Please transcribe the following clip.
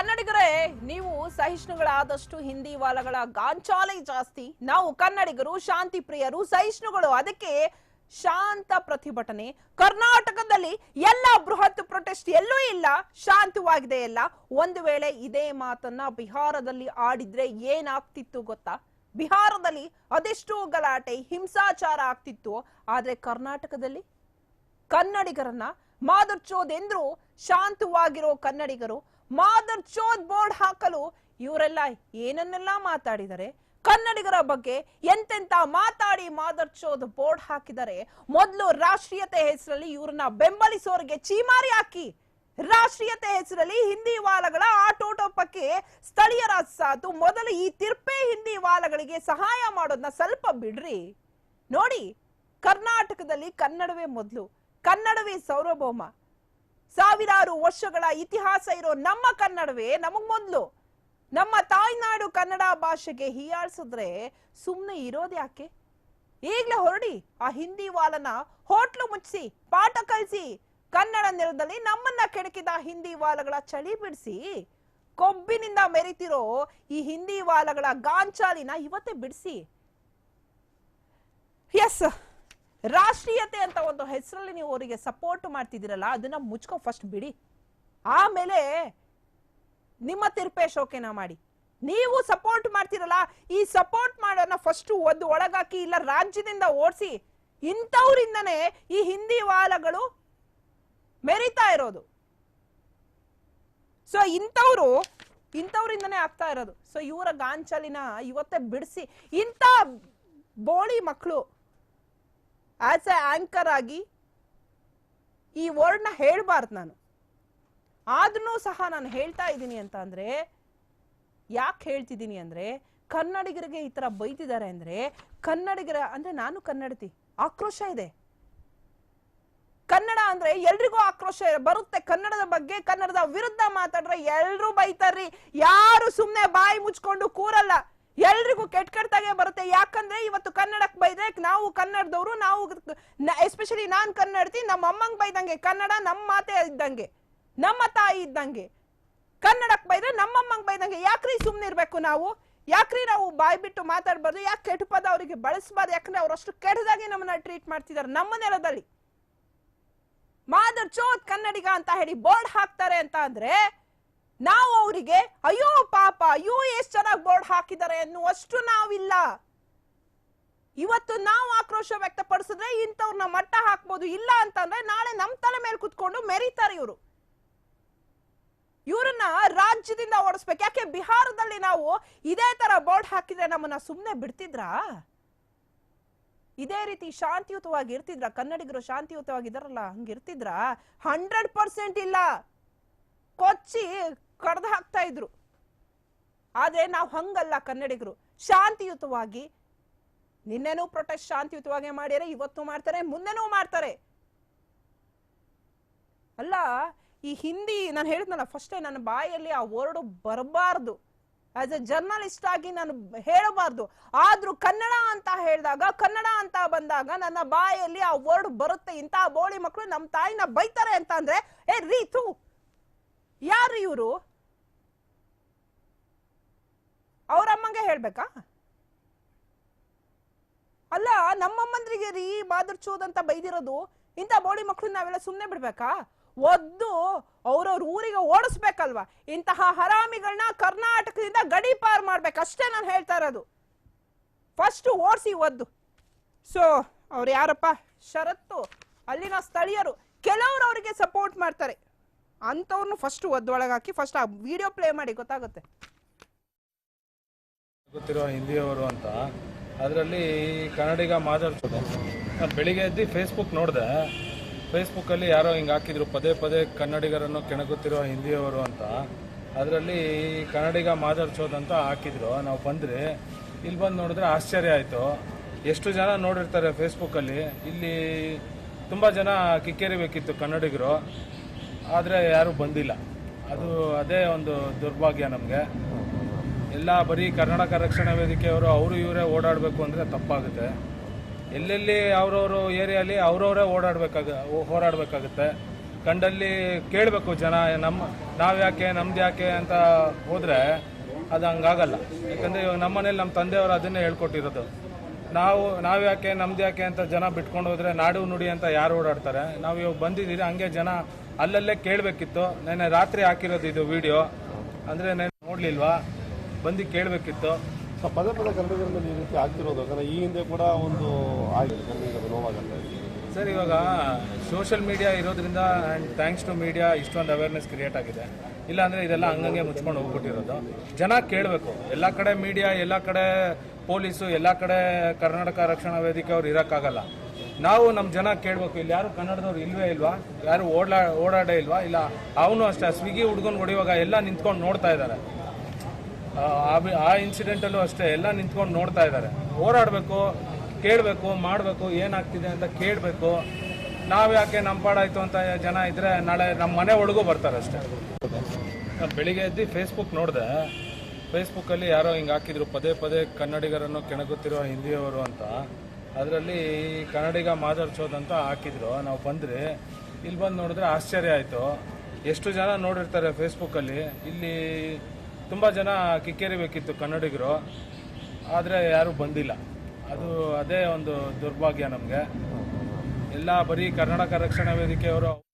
ಕನ್ನಡಿಗರೇ, ನೀವು ಸಹಿಷ್ಣುಗಳಾದಷ್ಟು ಹಿಂದಿ ವಾಲಗಳ ಗಾಂಚಾಲೆ ಜಾಸ್ತಿ. ನಾವು ಕನ್ನಡಿಗರು ಶಾಂತಿ ಪ್ರಿಯರು ಸಹಿಷ್ಣುಗಳು. ಅದಕ್ಕೆ ಶಾಂತ ಪ್ರತಿಭಟನೆ. ಕರ್ನಾಟಕದಲ್ಲಿ ಎಲ್ಲ ಬೃಹತ್ ಪ್ರೊಟೆಸ್ಟ್ ಎಲ್ಲೂ ಇಲ್ಲ, ಶಾಂತವಾಗಿದೆ ಎಲ್ಲ. ಒಂದು ವೇಳೆ ಇದೇ ಮಾತನ್ನ ಬಿಹಾರದಲ್ಲಿ ಆಡಿದ್ರೆ ಏನಾಗ್ತಿತ್ತು ಗೊತ್ತಾ? ಬಿಹಾರದಲ್ಲಿ ಅದೆಷ್ಟೋ ಗಲಾಟೆ, ಹಿಂಸಾಚಾರ ಆಗ್ತಿತ್ತು. ಆದ್ರೆ ಕರ್ನಾಟಕದಲ್ಲಿ ಕನ್ನಡಿಗರನ್ನ ಮಾದರ್ಚೋದೆಂದ್ರು ಶಾಂತವಾಗಿರೋ ಕನ್ನಡಿಗರು ಮಾದರ್ ಚೋದ್ ಬೋರ್ಡ್ ಹಾಕಲು ಇವರೆಲ್ಲ ಏನನ್ನೆಲ್ಲ ಮಾತಾಡಿದರೆ? ಕನ್ನಡಿಗರ ಬಗ್ಗೆ ಎಂತೆಂತ ಮಾತಾಡಿ ಮಾದರ್ ಚೋದ್ ಬೋರ್ಡ್ ಹಾಕಿದರೆ? ಮೊದಲು ರಾಷ್ಟ್ರೀಯತೆ ಹೆಸರಲ್ಲಿ ಇವ್ರನ್ನ ಬೆಂಬಲಿಸೋರಿಗೆ ಚೀಮಾರಿ ಹಾಕಿ. ರಾಷ್ಟ್ರೀಯತೆ ಹೆಸರಲ್ಲಿ ಹಿಂದಿ ವಾಲಗಳ ಆಟೋಟೋಪಕ್ಕೆ ಸ್ಥಳೀಯರ ಸಾತು. ಮೊದಲು ಈ ತಿರ್ಪೆ ಹಿಂದಿ ವಾಲಗಳಿಗೆ ಸಹಾಯ ಮಾಡೋದನ್ನ ಸ್ವಲ್ಪ ಬಿಡ್ರಿ. ನೋಡಿ, ಕರ್ನಾಟಕದಲ್ಲಿ ಕನ್ನಡವೇ ಮೊದಲು. ಕನ್ನಡವೇ ಸಾರ್ವಭೌಮ ಸಾವಿರಾರು ವರ್ಷಗಳ ಇತಿಹಾಸ ಇರೋ ನಮ್ಮ ಕನ್ನಡವೇ, ನಮಗ್ ಮೊದಲು. ನಮ್ಮ ತಾಯ್ನಾಡು ಕನ್ನಡ ಭಾಷೆಗೆ ಹೀಯಾಳ್ಸಿದ್ರೆ ಸುಮ್ನೆ ಇರೋದ್ ಯಾಕೆ? ಈಗ್ಲೇ ಹೊರಡಿ, ಆ ಹಿಂದಿ ವಾಲನ ಹೋಟ್ಲು ಮುಚ್ಚಿಸಿ ಪಾಠ ಕಲಿಸಿ, ಕನ್ನಡ ನೆಲದಲ್ಲಿ ನಮ್ಮನ್ನ ಕೆಣಕಿದ ಹಿಂದಿ ವಾಲಗಳ ಚಳಿ ಬಿಡಿಸಿ, ಕೊಬ್ಬಿನಿಂದ ಮೆರಿತಿರೋ ಈ ಹಿಂದಿ ವಾಲಗಳ ಗಾಂಚಾಲಿನ ಇವತ್ತೇ ಬಿಡಿಸಿ. ಎಸ್ ರಾಷ್ಟ್ರೀಯತೆ ಅಂತ ಒಂದು ಹೆಸರಲ್ಲಿ ನೀವು ಅವರಿಗೆ ಸಪೋರ್ಟ್ ಮಾಡ್ತಿದ್ದೀರಲ್ಲ, ಅದನ್ನ ಮುಚ್ಕೊ ಫಸ್ಟ್ ಬಿಡಿ. ಆಮೇಲೆ ನಿಮ್ಮ ತಿರುಪೆ ಶೋಕೆನ ಮಾಡಿ. ನೀವು ಸಪೋರ್ಟ್ ಮಾಡ್ತಿರಲ್ಲ, ಈ ಸಪೋರ್ಟ್ ಮಾಡೋಣ ಫಸ್ಟ್ ಒಂದು ಒಳಗಾಕಿ ಇಲ್ಲ, ರಾಜ್ಯದಿಂದ ಓಡಿಸಿ, ಇಂಥವ್ರಿಂದನೇ ಈ ಹಿಂದಿ ವಾಲಗಳು ಮೆರಿತಾ ಇರೋದು. ಸೊ ಇಂಥವ್ರು, ಇಂಥವ್ರಿಂದನೇ ಆಗ್ತಾ ಇರೋದು. ಸೊ ಇವರ ಗಾಂಚಲಿನ ಇವತ್ತೇ ಬಿಡಿಸಿ, ಇಂಥ ಬೋಳಿ ಮಕ್ಕಳು ಆಸ್ ಎ ಆಂಕರ್ ಆಗಿ ಈ ವರ್ಡ್ನ ಹೇಳಬಾರ್ದು ನಾನು. ಆದ್ರೂ ಸಹ ನಾನು ಹೇಳ್ತಾ ಇದ್ದೀನಿ ಅಂತ ಅಂದರೆ, ಯಾಕೆ ಹೇಳ್ತಿದ್ದೀನಿ ಅಂದ್ರೆ, ಕನ್ನಡಿಗರಿಗೆ ಈ ಥರ ಬೈತಿದ್ದಾರೆ ಅಂದ್ರೆ, ಕನ್ನಡಿಗರ, ಅಂದ್ರೆ ನಾನು ಕನ್ನಡತಿ, ಆಕ್ರೋಶ ಇದೆ. ಕನ್ನಡ ಅಂದ್ರೆ ಎಲ್ರಿಗೂ ಆಕ್ರೋಶ ಬರುತ್ತೆ. ಕನ್ನಡದ ಬಗ್ಗೆ, ಕನ್ನಡದ ವಿರುದ್ಧ ಮಾತಾಡ್ರೆ ಎಲ್ಲರೂ ಬೈತಾರ್ರಿ. ಯಾರು ಸುಮ್ಮನೆ ಬಾಯಿ ಮುಚ್ಕೊಂಡು ಕೂರಲ್ಲ. ಎಲ್ರಿಗೂ ಕೆಟ್ಟ ಕೆಟ್ಟದಾಗೆ ಬರುತ್ತೆ. ಯಾಕಂದ್ರೆ ಇವತ್ತು ಕನ್ನಡಕ್ಕೆ ಬೈದ್ರೆ ನಾವು ಕನ್ನಡದವರು, ನಾವು ಎಸ್ಪೆಷಲಿ ನಾನ್ ಕನ್ನಡತಿ, ನಮ್ಮ ಅಮ್ಮಂಗೆ ಬೈದಂಗೆ ಕನ್ನಡ ನಮ್ಮ ಮಾತೆ ಇದ್ದಂಗೆ, ನಮ್ಮ ತಾಯಿ ಇದ್ದಂಗೆ. ಕನ್ನಡಕ್ಕೆ ಬೈದ್ರೆ ನಮ್ಮಮ್ಮಂಗ್ ಬೈದಂಗೆ. ಯಾಕ್ರಿ ಸುಮ್ಮನೆ ಇರಬೇಕು ನಾವು? ಯಾಕ್ರಿ ನಾವು ಬಾಯ್ ಬಿಟ್ಟು ಮಾತಾಡ್ಬಾರ್ದು? ಯಾಕೆ ಕೆಟ್ಟ ಪದ ಅವರಿಗೆ ಬಳಸಬಾರ್ದು? ಯಾಕಂದ್ರೆ ಅವ್ರಷ್ಟು ಕೆಟ್ಟದಾಗಿ ನಮ್ಮನ್ನ ಟ್ರೀಟ್ ಮಾಡ್ತಿದ್ದಾರೆ ನಮ್ಮ ನೆಲದಲ್ಲಿ. ಮಾದರ್ ಚೋತ್ ಕನ್ನಡಿಗ ಅಂತ ಹೇಳಿ ಬೋರ್ಡ್ ಹಾಕ್ತಾರೆ ಅಂತ ಅಂದ್ರೆ ನಾವು ಅವರಿಗೆ, ಅಯ್ಯೋ ಪಾಪ, ಅಯ್ಯೋ ಎಷ್ಟು ಚೆನ್ನಾಗಿ ಬೋರ್ಡ್ ಹಾಕಿದ್ದಾರೆ ಅನ್ನುವಷ್ಟು ನಾವಿಲ್ಲ. ಇವತ್ತು ನಾವು ಆಕ್ರೋಶ ವ್ಯಕ್ತಪಡಿಸಿದ್ರೆ ಇಂಥವ್ರನ್ನ ಮಟ್ಟ ಹಾಕ್ಬೋದು, ಇಲ್ಲ ಅಂತಂದ್ರೆ ನಾಳೆ ನಮ್ ತಲೆ ಮೇಲೆ ಕುತ್ಕೊಂಡು ಮೆರೀತಾರೆ ಇವರು. ಇವರನ್ನ ರಾಜ್ಯದಿಂದ ಓಡಿಸ್ಬೇಕು. ಯಾಕೆ ಬಿಹಾರದಲ್ಲಿ ನಾವು ಇದೇ ತರ ಬೋರ್ಡ್ ಹಾಕಿದ್ರೆ ನಮ್ಮನ್ನ ಸುಮ್ಮನೆ ಬಿಡ್ತಿದ್ರಾ? ಇದೇ ರೀತಿ ಶಾಂತಿಯುತವಾಗಿ ಇರ್ತಿದ್ರ? ಕನ್ನಡಿಗರು ಶಾಂತಿಯುತವಾಗಿದ್ದಾರಲ್ಲ ಹಂಗಿರ್ತಿದ್ರ? ಹಂಡ್ರೆಡ್ ಪರ್ಸೆಂಟ್ ಇಲ್ಲ. ಕೊಚ್ಚಿ ಕಡ್ದು ಹಾಕ್ತಾ ಇದ್ರು. ಆದ್ರೆ ನಾವು ಹಂಗಲ್ಲ ಕನ್ನಡಿಗರು. ಶಾಂತಿಯುತವಾಗಿ, ನಿನ್ನೆನೂ ಪ್ರೊಟೆಸ್ಟ್ ಶಾಂತಿಯುತವಾಗಿ ಮಾಡ್ಯಾರೆ, ಇವತ್ತು ಮಾಡ್ತಾರೆ ಮುಂದೆನೂ ಮಾಡ್ತಾರೆ. ಅಲ್ಲ, ಈ ಹಿಂದಿ, ನಾನು ಹೇಳಿದ್ನಲ್ಲ ಫಸ್ಟೇ ನನ್ನ ಬಾಯಲ್ಲಿ ಆ ವರ್ಡ್ ಬರಬಾರ್ದು. ಆಸ್ ಎ ಜರ್ನಲಿಸ್ಟ್ ಆಗಿ ನಾನು ಹೇಳಬಾರ್ದು. ಆದ್ರೂ ಕನ್ನಡ ಅಂತ ಹೇಳಿದಾಗ, ಕನ್ನಡ ಅಂತ ಬಂದಾಗ ನನ್ನ ಬಾಯಲ್ಲಿ ಆ ವರ್ಡ್ ಬರುತ್ತೆ, ಇಂಥ ಬೋಳಿ ಮಕ್ಕಳು ನಮ್ಮ ತಾಯಿನ ಬೈತಾರೆ ಅಂತ ಅಂದ್ರೆ, ಏ ರೀತು, ಯಾರು ಇವರು? ಅವ್ರಮ್ಮಂಗೆ ಹೇಳ್ಬೇಕಾ? ಅಲ್ಲ ನಮ್ಮಮ್ಮಂದ್ರಿಗೆ ರೀ ಬಾದರ್ ಚೋದ್ ಅಂತ ಬೈದಿರೋದು, ಇಂಥ ಬೋಳಿ ಮಕ್ಕಳು ನಾವೆಲ್ಲ ಸುಮ್ಮನೆ ಬಿಡ್ಬೇಕಾ? ಒದ್ದು ಅವ್ರವ್ರ ಊರಿಗೆ ಓಡಿಸ್ಬೇಕಲ್ವಾ? ಇಂತಹ ಹರಾಮಿಗಳನ್ನ ಕರ್ನಾಟಕದಿಂದ ಗಡಿ ಪಾರ್ ಮಾಡ್ಬೇಕು. ಅಷ್ಟೇ ನಾನು ಹೇಳ್ತಾ ಇರೋದು. ಫಸ್ಟ್ ಓಡಿಸಿ ಒದ್ದು. ಸೊ ಅವ್ರು ಯಾರಪ್ಪ? ಶರತ್ತು. ಅಲ್ಲಿನ ಸ್ಥಳೀಯರು. ಕೆಲವರು ಅವರಿಗೆ ಸಪೋರ್ಟ್ ಮಾಡ್ತಾರೆ. ಅಂಥವ್ರನ್ನ ಫಸ್ಟ್ ಒದ್ದೊಳಗಾಕಿ ಫಸ್ಟ್ ಆ ವಿಡಿಯೋ ಪ್ಲೇ ಮಾಡಿ, ಗೊತ್ತಾಗುತ್ತೆ. ಗೊತ್ತಿರೋ ಹಿಂದಿಯವರು ಅಂತ. ಅದರಲ್ಲಿ ಕನ್ನಡಿಗ ಮಾತಾಡ್ತದೆ ನಾನು ಬೆಳಿಗ್ಗೆ ಎದ್ದು ಫೇಸ್ಬುಕ್ ನೋಡಿದೆ. ಫೇಸ್ಬುಕ್ಕಲ್ಲಿ ಯಾರೋ ಹಿಂಗೆ ಹಾಕಿದ್ರು, ಪದೇ ಪದೇ ಕನ್ನಡಿಗರನ್ನು ಕೆಣಗುತ್ತಿರೋ ಹಿಂದಿಯವರು ಅಂತ. ಅದರಲ್ಲಿ ಕನ್ನಡಿಗ ಮಾತಾಡ್ಸೋದಂತ ಹಾಕಿದ್ರು. ನಾವು ಬಂದ್ರಿ ಇಲ್ಲಿ ಬಂದು ನೋಡಿದ್ರೆ ಆಶ್ಚರ್ಯ ಆಯಿತು. ಎಷ್ಟು ಜನ ನೋಡಿರ್ತಾರೆ ಫೇಸ್ಬುಕ್ಕಲ್ಲಿ ಇಲ್ಲಿ ತುಂಬ ಜನ ಕಿಕ್ಕೇರಿಬೇಕಿತ್ತು ಕನ್ನಡಿಗರು. ಆದರೆ ಯಾರೂ ಬಂದಿಲ್ಲ. ಅದು ಅದೇ ಒಂದು ದುರ್ಭಾಗ್ಯ ನಮಗೆ. ಎಲ್ಲ ಬರೀ ಕರ್ನಾಟಕ ರಕ್ಷಣಾ ವೇದಿಕೆಯವರು ಅವರು ಇವರೇ ಓಡಾಡಬೇಕು ಅಂದರೆ ತಪ್ಪಾಗುತ್ತೆ. ಎಲ್ಲೆಲ್ಲಿ ಅವ್ರವ್ರ ಏರಿಯಲ್ಲಿ ಅವರವರೇ ಓಡಾಡಬೇಕಾಗ, ಹೋರಾಡಬೇಕಾಗುತ್ತೆ. ಕಂಡಲ್ಲಿ ಕೇಳಬೇಕು ಜನ ನಮ್ಮ ನಾವು ಯಾಕೆ ನಮ್ದು ಯಾಕೆ ಅಂತ ಹೋದರೆ ಅದು ಹಂಗಾಗಲ್ಲ. ಯಾಕಂದರೆ ಇವಾಗ ನಮ್ಮ ಮನೇಲಿ ನಮ್ಮ ತಂದೆಯವರು ಅದನ್ನೇ ಹೇಳ್ಕೊಟ್ಟಿರೋದು. ನಾವು ನಾವು ಯಾಕೆ ನಮ್ದು ಯಾಕೆ ಅಂತ ಜನ ಬಿಟ್ಕೊಂಡು ಹೋದರೆ ನಾಡು ನುಡಿ ಅಂತ ಯಾರು ಓಡಾಡ್ತಾರೆ? ನಾವು ಇವಾಗ ಬಂದಿದ್ದೀರಿ ಹಂಗೆ ಜನ ಅಲ್ಲಲ್ಲೇ ಕೇಳಬೇಕಿತ್ತು. ನೆನ್ನೆ ರಾತ್ರಿ ಹಾಕಿರೋದು ಇದು ವಿಡಿಯೋ ಅಂದರೆ ನೆನ್ನೆ ನೋಡಲಿಲ್ವಾ? ಬಂದು ಕೇಳಬೇಕಿತ್ತು. ಪದೇ ಪದೇ ಕನ್ನಡಿಗರ ಮೇಲೆ ಈ ರೀತಿ ಆಗ್ತಿರೋದು. ಯಾಕಂದ್ರೆ ಈ ಹಿಂದೆ ಕೂಡ ಒಂದು ಆಗಿದೆ ಕನ್ನಡಿಗರ ಸರ್ ಇವಾಗ ಸೋಷಿಯಲ್ ಮೀಡಿಯಾ ಇರೋದ್ರಿಂದ ಆ್ಯಂಡ್ ಥ್ಯಾಂಕ್ಸ್ ಟು ಮೀಡಿಯಾ ಇಷ್ಟೊಂದು ಅವೇರ್ನೆಸ್ ಕ್ರಿಯೇಟ್ ಆಗಿದೆ. ಇಲ್ಲಾಂದರೆ ಇದೆಲ್ಲ ಹಂಗಂಗೆ ಮುಚ್ಕೊಂಡು ಹೋಗ್ಬಿಟ್ಟಿರೋದು. ಜನ ಕೇಳಬೇಕು. ಎಲ್ಲ ಕಡೆ ಮೀಡಿಯಾ ಎಲ್ಲ ಕಡೆ ಪೊಲೀಸು ಎಲ್ಲ ಕಡೆ ಕರ್ನಾಟಕ ರಕ್ಷಣಾ ವೇದಿಕೆ ಅವ್ರು ಇರೋಕ್ಕಾಗಲ್ಲ. ನಾವು ನಮ್ಮ ಜನ ಕೇಳಬೇಕು. ಇಲ್ಲಿ ಯಾರು ಕನ್ನಡದವ್ರು ಇಲ್ವೇ ಇಲ್ವಾ? ಯಾರು ಓಡಾ ಓಡಾಡೇ ಇಲ್ವಾ? ಇಲ್ಲ ಅವನು ಅಷ್ಟೇ ಸ್ವಿಗ್ಗಿ ಹುಡ್ಕೊಂಡು ಹೊಡಿಯುವಾಗ ಎಲ್ಲ ನಿಂತ್ಕೊಂಡು ನೋಡ್ತಾ ಇದ್ದಾರೆ. ಆ ಇನ್ಸಿಡೆಂಟಲ್ಲೂ ಅಷ್ಟೇ, ಎಲ್ಲ ನಿಂತ್ಕೊಂಡು ನೋಡ್ತಾ ಇದ್ದಾರೆ. ಹೋರಾಡಬೇಕು, ಕೇಳಬೇಕು, ಮಾಡಬೇಕು, ಏನಾಗ್ತಿದೆ ಅಂತ ಕೇಳಬೇಕು. ನಾವು ಯಾಕೆ ನಮ್ಮ ಪಾಡಾಯ್ತು ಅಂತ ಜನ ಇದ್ರೆ ನಾಳೆ ನಮ್ಮ ಮನೆ ಒಳಗೂ ಬರ್ತಾರೆ ಅಷ್ಟೇ. ಬೆಳಿಗ್ಗೆ ಎದ್ದು ಫೇಸ್ಬುಕ್ ನೋಡಿದೆ. ಫೇಸ್ಬುಕ್ಕಲ್ಲಿ ಯಾರೋ ಹಿಂಗೆ ಹಾಕಿದ್ರು, ಪದೇ ಪದೇ ಕನ್ನಡಿಗರನ್ನು ಕೆಣಗುತ್ತಿರುವ ಹಿಂದಿಯವರು ಅಂತ. ಅದರಲ್ಲಿ ಕನ್ನಡಿಗ ಅಂತ ಹಾಕಿದ್ರು. ನಾವು ಬಂದ್ರಿ. ಇಲ್ಲಿ ಬಂದು ನೋಡಿದ್ರೆ ಆಶ್ಚರ್ಯ ಆಯಿತು. ಎಷ್ಟು ಜನ ನೋಡಿರ್ತಾರೆ ಫೇಸ್ಬುಕ್ಕಲ್ಲಿ ಇಲ್ಲಿ ತುಂಬ ಜನ ಕಿಕ್ಕೇರಿಬೇಕಿತ್ತು ಕನ್ನಡಿಗರು. ಆದರೆ ಯಾರೂ ಬಂದಿಲ್ಲ. ಅದು ಅದೇ ಒಂದು ದುರ್ಭಾಗ್ಯ ನಮಗೆ. ಎಲ್ಲ ಬರೀ ಕರ್ನಾಟಕ ರಕ್ಷಣಾ ವೇದಿಕೆಯವರು